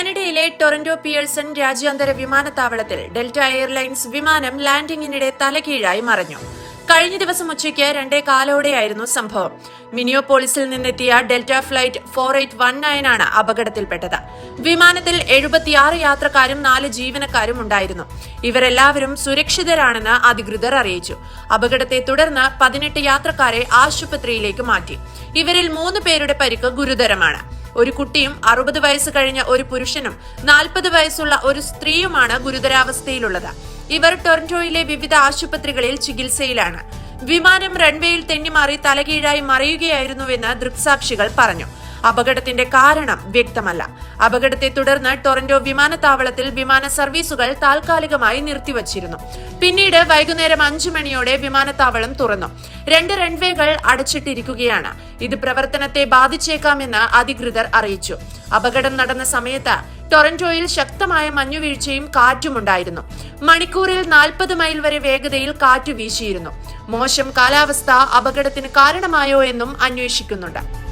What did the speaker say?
കാനഡയിലെ Toronto Pearson രാജ്യാന്തര വിമാനത്താവളത്തിൽ ഡെൽറ്റ എയർലൈൻസ് വിമാനം ലാൻഡിംഗിനിടെ തലകീഴായി മറിഞ്ഞു. കഴിഞ്ഞ ദിവസം ഉച്ചയ്ക്ക് രണ്ടേ കാലോടെയായിരുന്നു സംഭവം. മിനിയോപോളിസിൽ നിന്നെത്തിയ Delta flight four eight one nine ആണ് അപകടത്തിൽപ്പെട്ടത്. വിമാനത്തിൽ എഴുപത്തിയാറ് യാത്രക്കാരും നാല് ജീവനക്കാരും ഉണ്ടായിരുന്നു. ഇവരെല്ലാവരും സുരക്ഷിതരാണെന്ന് അധികൃതർ അറിയിച്ചു. അപകടത്തെ തുടർന്ന് പതിനെട്ട് യാത്രക്കാരെ ആശുപത്രിയിലേക്ക് മാറ്റി. ഇവരിൽ മൂന്ന് പേരുടെ പരിക്ക് ഗുരുതരമാണ്. ഒരു കുട്ടിയും അറുപത് വയസ്സ് കഴിഞ്ഞ ഒരു പുരുഷനും നാൽപ്പത് വയസ്സുള്ള ഒരു സ്ത്രീയുമാണ് ഗുരുതരാവസ്ഥയിലുള്ളത്. ഇവർ ടൊറന്റോയിലെ വിവിധ ആശുപത്രികളിൽ ചികിത്സയിലാണ്. വിമാനം റൺവേയിൽ തെന്നിമാറി തലകീഴായി മറിയുകയായിരുന്നുവെന്ന് ദൃക്സാക്ഷികൾ പറഞ്ഞു. അപകടത്തിന്റെ കാരണം വ്യക്തമല്ല. അപകടത്തെ തുടർന്ന് ടൊറന്റോ വിമാനത്താവളത്തിൽ വിമാന സർവീസുകൾ താൽക്കാലികമായി നിർത്തിവച്ചിരുന്നു. പിന്നീട് വൈകുന്നേരം അഞ്ചു മണിയോടെ വിമാനത്താവളം തുറന്നു. രണ്ട് റൺവേകൾ അടച്ചിട്ടിരിക്കുകയാണ്. ഇത് പ്രവർത്തനത്തെ ബാധിച്ചേക്കാമെന്ന് അധികൃതർ അറിയിച്ചു. അപകടം നടന്ന സമയത്ത് ടൊറന്റോയിൽ ശക്തമായ മഞ്ഞുവീഴ്ചയും കാറ്റുമുണ്ടായിരുന്നു. മണിക്കൂറിൽ നാൽപ്പത് മൈൽ വരെ വേഗതയിൽ കാറ്റ് വീശിയിരുന്നു. മോശം കാലാവസ്ഥ അപകടത്തിന് കാരണമായോ എന്നും അന്വേഷിക്കുന്നുണ്ട്.